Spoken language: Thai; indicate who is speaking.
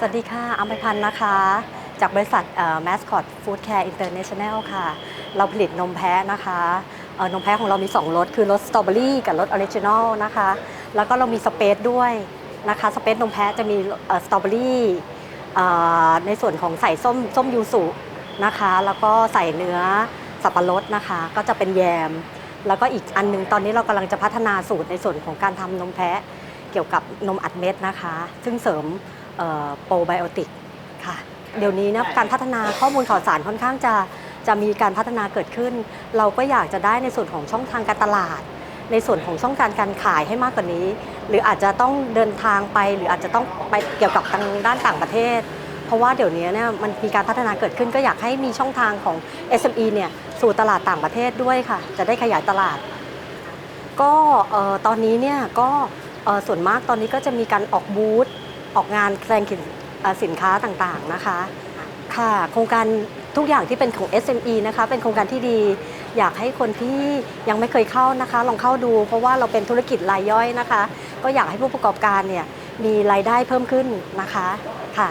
Speaker 1: สวัสดีค่ะอัมพพันธ์นะคะ จากบริษัทแมสคอตฟู้ดแคร์อินเตอร์เนชั่นแนลค่ะ เราผลิตนมแพะนะคะนมแพะของเรามี 2รสคือรสสตรอเบอรี่กับรสออริจินอลนะคะ แล้วก็เรามีสเปซด้วยนะคะสเปซนมแพะจะมีสตรอเบอรี่ในส่วนของใส่ส้มส้มยูสุนะคะ แล้วก็ใส่เนื้อสับปะรดนะคะ ก็จะเป็นแยม แล้วก็อีกอันหนึงตอนนี้เรากำลังจะพัฒนาสูตรในส่วนของการทำนมแพะเกี่ยวกับนมอัดเม็ดนะคะ ซึ่งเสริม โปรไบโอติกค่ะ เดี๋ยวนี้นะการพัฒนาข้อมูลข่าวสารค่อนข้างจะจะมีการพัฒนาเกิดขึ้น เราก็อยากจะได้ในส่วนของช่องทางการตลาด ในส่วนของช่องการการขายให้มากกว่านี้ หรืออาจจะต้องเดินทางไป หรืออาจจะต้องไปเกี่ยวกับทางด้านต่างประเทศ เพราะว่าเดี๋ยวนี้เนี่ยมันมีการพัฒนาเกิดขึ้นก็อยากให้มีช่องทางของ SME เนี่ยสู่ตลาดต่างประเทศด้วยค่ะ จะได้ขยายตลาด ก็เอ่อตอนนี้เนี่ยก็เอ่อส่วนมากตอนนี้ก็จะมีการออกบูธ ออกงานแสดงสินสินค้าต่างๆนะคะ ค่ะ โครงการทุกอย่างที่เป็นของ SME นะคะ เป็นโครงการที่ดี อยากให้คนที่ยังไม่เคยเข้านะคะ ลองเข้าดู เพราะว่าเราเป็นธุรกิจรายย่อยนะคะ ก็อยากให้ผู้ประกอบการเนี่ยมีรายได้เพิ่มขึ้นนะคะ ค่ะ